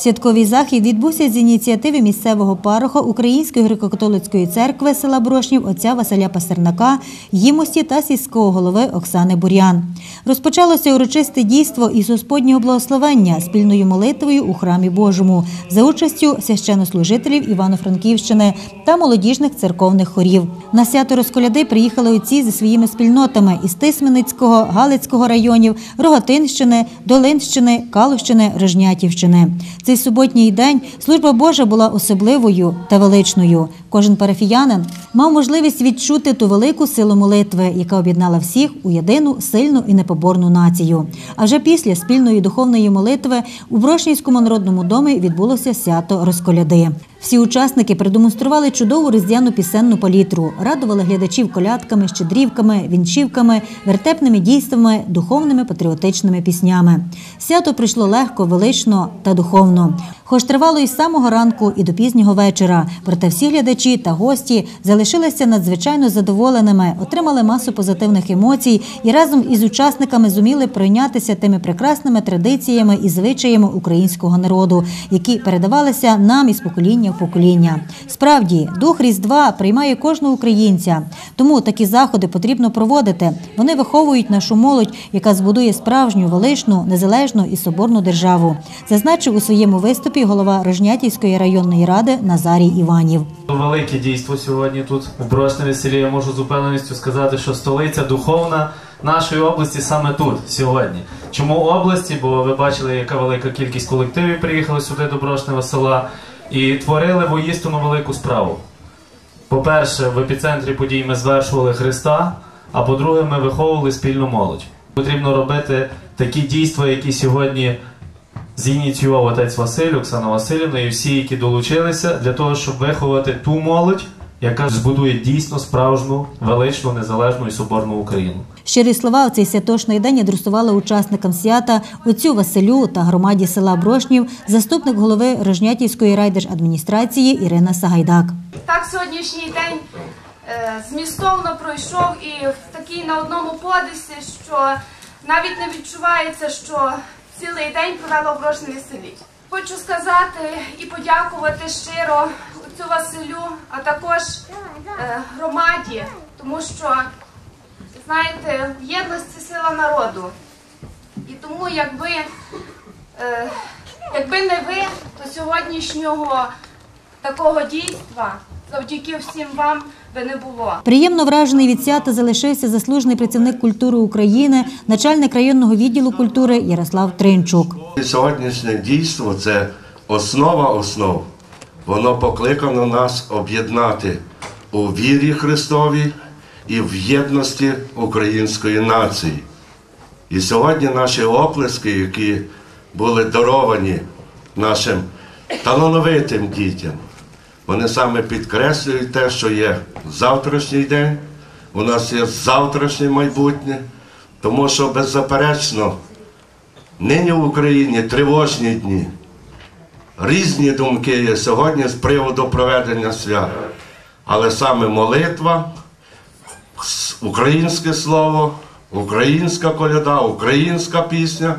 Святковий захід відбувся з ініціативи місцевого пароха Української греко-католицької церкви села Брошнів отця Василя Пастернака, їмості та сільського голови Оксани Бурян. Розпочалося урочисте дійство із Господнього благословення спільною молитвою у храмі Божому за участю священнослужителів Івано-Франківщини та молодіжних церковних хорів. На свято розколяди приїхали отці зі своїми спільнотами із Тисменицького, Галицького районів, Рогатинщини, Долинщини, Калущини, Рожнятівщини. Цей суботній день служба Божа була особливою та величною. Кожен парафіянин мав можливість відчути ту велику силу молитви, яка об'єднала всіх у єдину сильну і непоборну націю. А вже після спільної духовної молитви у Брошнівському народному домі відбулося свято розколяди. Всі учасники продемонстрували чудову різдвяну пісенну палітру, радували глядачів колядками, щедрівками, вінчівками, вертепними дійствами, духовними патріотичними піснями. Свято прийшло легко, велично та духовно. Хоч тривало із самого ранку і до пізнього вечора. Проте всі глядачі та гості залишилися надзвичайно задоволеними, отримали масу позитивних емоцій і разом із учасниками зуміли пройнятися тими прекрасними традиціями і звичаями українського народу, які передавалися нам із покоління в покоління. Справді, дух Різдва приймає кожного українця, тому такі заходи потрібно проводити. Вони виховують нашу молодь, яка збудує справжню, величну, незалежну і соборну державу. Зазначив у своєму виступі голова Рожнятівської районної ради Назарій Іванів. Велике дійство сьогодні тут у Брошневі селі. Я можу з упевненістю сказати, що столиця духовна нашої області саме тут сьогодні. Чому області? Бо ви бачили, яка велика кількість колективів приїхали сюди до Брошнева села і творили воїстину велику справу. По-перше, в епіцентрі подій ми звершували Христа, а по-друге, ми виховували спільну молодь. Потрібно робити такі дійства, які сьогодні зініціював отець Василь, Оксана Васильівна і всі, які долучилися, для того, щоб виховати ту молодь, яка збудує дійсно справжню, величну, незалежну і соборну Україну. Щирі слова у цей святошний день адресувала учасникам свята отцю Василю та громаді села Брошнів, заступник голови Рожнятівської райдержадміністрації Ірина Сагайдак. Так сьогоднішній день е, змістовно пройшов і в такий на одному подисі, що навіть не відчувається, що цілий день провела в селі. Хочу сказати і подякувати щиро отцю Василю, а також е, громаді, тому що, знаєте, єдність це сила народу. І тому, якби, е, якби не ви, то сьогоднішнього такого дійства завдяки всім вам би не було. Приємно вражений від свята залишився заслужений працівник культури України, начальник районного відділу культури Ярослав Тринчук. Сьогоднішнє дійство це основа основ. Воно покликано нас об'єднати у вірі Христовій і в єдності української нації. І сьогодні наші оплески, які були даровані нашим талановитим дітям, вони саме підкреслюють те, що є завтрашній день, у нас є завтрашнє майбутнє, тому що беззаперечно нині в Україні тривожні дні. Різні думки є сьогодні з приводу проведення свят. Але саме молитва, українське слово, українська коляда, українська пісня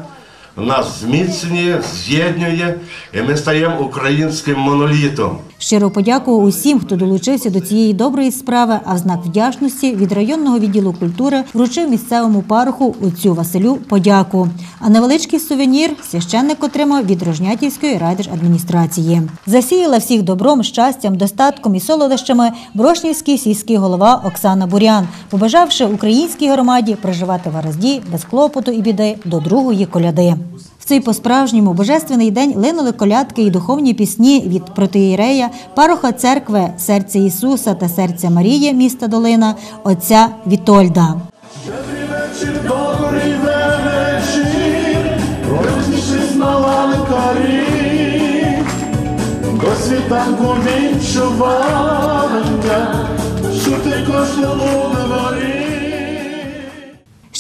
нас зміцнює, з'єднує, і ми стаємо українським монолітом. Щиро подякував усім, хто долучився до цієї доброї справи, а в знак вдячності від районного відділу культури вручив місцевому пароху отцю Василю подяку. А невеличкий сувенір священник отримав від Рожнятівської райдержадміністрації. Засіяла всіх добром, щастям, достатком і солодощами Брошнівський сільський голова Оксана Бурян, побажавши українській громаді проживати в гаразді без клопоту і біди до другої коляди. В цей по-справжньому божественний день линули колядки і духовні пісні від протиєрея, пароха церкви Серця Ісуса та Серця Марії міста Долина, отця Вітольда. До світанку вінчування, чути кожному дворі.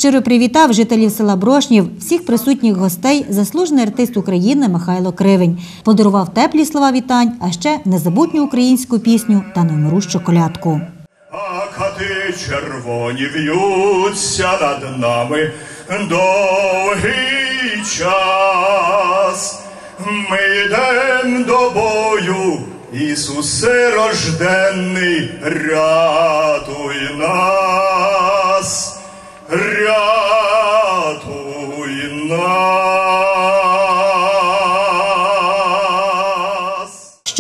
Щиро привітав жителів села Брошнів, всіх присутніх гостей, заслужений артист України Михайло Кривень. Подарував теплі слова вітань, а ще незабутню українську пісню та невмирущу колядку. А кати червоні в'ються над нами довгий час. Ми йдем до бою, Ісусе рожденний, рятуй нас,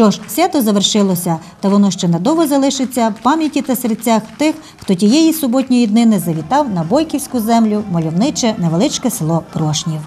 Що ж, свято завершилося, та воно ще надовго залишиться в пам'яті та серцях тих, хто тієї суботньої днини завітав на Бойківську землю, мальовниче невеличке село Прошнів.